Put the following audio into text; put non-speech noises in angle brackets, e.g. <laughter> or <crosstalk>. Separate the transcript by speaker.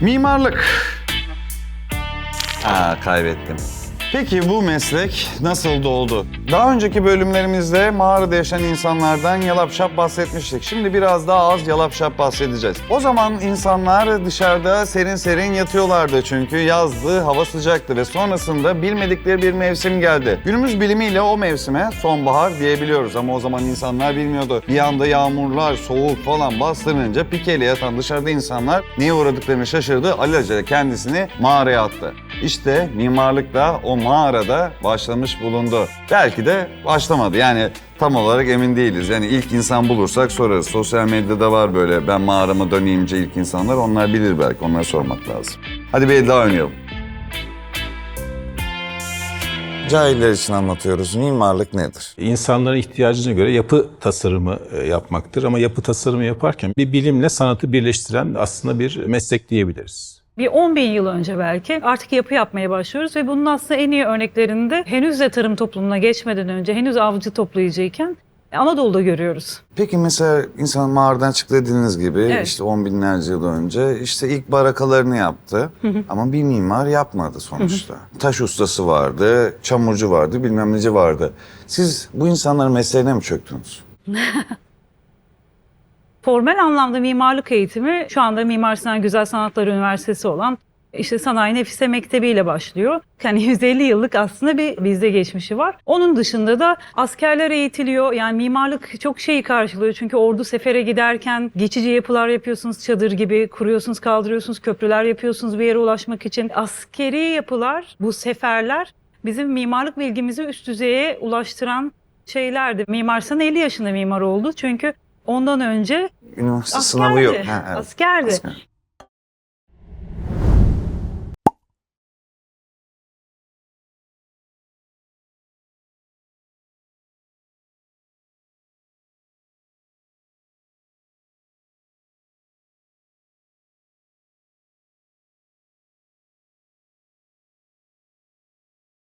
Speaker 1: Mimarlık. Aa kaybettim. Peki bu meslek nasıl doğdu? Daha önceki bölümlerimizde mağarada yaşayan insanlardan yalap şap bahsetmiştik. Şimdi biraz daha az yalap şap bahsedeceğiz. O zaman insanlar dışarıda serin serin yatıyorlardı çünkü yazdı, hava sıcaktı ve sonrasında bilmedikleri bir mevsim geldi. Günümüz bilimiyle o mevsime sonbahar diyebiliyoruz ama o zaman insanlar bilmiyordu. Bir anda yağmurlar, soğuk falan bastırınca pikeyle yatan dışarıda insanlar neye uğradıklarını şaşırdı. Alelacele kendisini mağaraya attı. İşte mimarlık da o mağarada başlamış bulundu. Belki de başlamadı. Yani tam olarak emin değiliz. Yani ilk insan bulursak sorarız. Sosyal medyada var böyle ben mağarama döneyimce ilk insanlar. Onlar bilir belki. Onlara sormak lazım. Hadi bir daha oynayalım. Cahiller için anlatıyoruz. Mimarlık nedir?
Speaker 2: İnsanların ihtiyacına göre yapı tasarımı e, yapmaktır ama yapı tasarımı yaparken bir bilimle sanatı birleştiren aslında bir meslek diyebiliriz.
Speaker 3: Bir 10 bin yıl önce belki artık yapı yapmaya başlıyoruz ve bunun aslında en iyi örneklerinde henüz de tarım toplumuna geçmeden önce henüz avcı toplayıcıyken Anadolu'da görüyoruz.
Speaker 1: Peki mesela insan mağaradan çıktı dediğiniz gibi
Speaker 3: Evet.
Speaker 1: işte on binlerce yıl önce işte ilk barakalarını yaptı ama bir mimar yapmadı sonuçta. Taş ustası vardı, çamurcu vardı, bilmem neci vardı. Siz bu insanların mesleğine mi çöktünüz? <laughs>
Speaker 3: Formel anlamda mimarlık eğitimi şu anda Mimar Sinan Güzel Sanatlar Üniversitesi olan işte Sanayi Nefise Mektebi ile başlıyor. Yani <laughs> 150 yıllık aslında bir bizde geçmişi var. Onun dışında da askerler eğitiliyor. Yani mimarlık çok şeyi karşılıyor. Çünkü ordu sefere giderken geçici yapılar yapıyorsunuz çadır gibi. Kuruyorsunuz, kaldırıyorsunuz, köprüler yapıyorsunuz bir yere ulaşmak için. Askeri yapılar, bu seferler bizim mimarlık bilgimizi üst düzeye ulaştıran şeylerdi. Mimar Sinan 50 yaşında mimar oldu. Çünkü ondan önce
Speaker 1: Üniversite sınavı yok. Ha, evet.
Speaker 3: Askerdi.
Speaker 1: Asker.